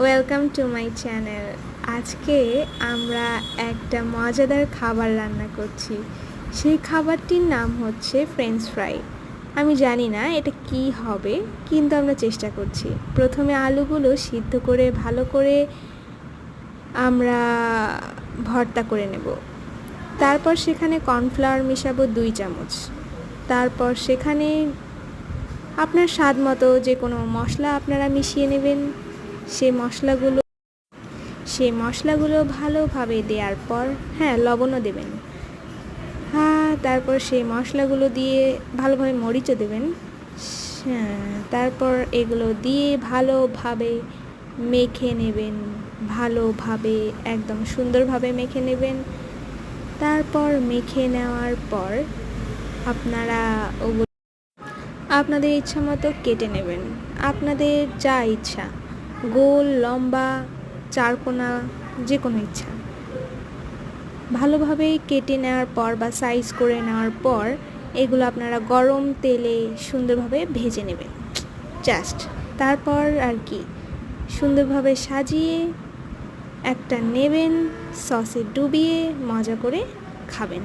Welcome to my channel আজকে আমরা একটা মজাদার খাবার রান্না করছি। সেই খাবারটির নাম হচ্ছে ফ্রেঞ্চ ফ্রাই আমি জানি না এটা কি হবে, কিন্তু আমরা চেষ্টা করছি। প্রথমে আলুগুলো সিদ্ধ করে, ভালো করে আমরা ভর্তা করে নেব। তারপর সেখানে কর্নফ্লাওয়ার মেশাবো দুই চামচ। তারপর সেখানে আপনার স্বাদ মতো যে কোনো মশলা আপনারা মিশিয়ে নেবেন। সেই মশলাগুলো সেই মশলাগুলো ভালোভাবে দেওয়ার পর হ্যাঁ লবণও দেবেন। হ্যাঁ তারপর সেই মশলাগুলো দিয়ে ভালোভাবে মরিচও দেবেন। হ্যাঁ, তারপর এগুলো দিয়ে ভালোভাবে মেখে নেবেন। ভালোভাবে একদম সুন্দরভাবে মেখে নেবেন। তারপর মেখে নেওয়ার পর আপনারা ওগুলো আপনাদের ইচ্ছা মতো কেটে নেবেন। আপনাদের যা ইচ্ছা। গোল, লম্বা, চারকোনা যে কোনো ইচ্ছা। ভালোভাবে কেটে নেওয়ার পর বা সাইজ করে নেওয়ার পর এগুলো আপনারা গরম তেলে সুন্দরভাবে ভেজে নেবেন। জাস্ট তারপর আর কি, সুন্দরভাবে সাজিয়ে একটা নেবেন সসে ডুবিয়ে মজা করে খাবেন।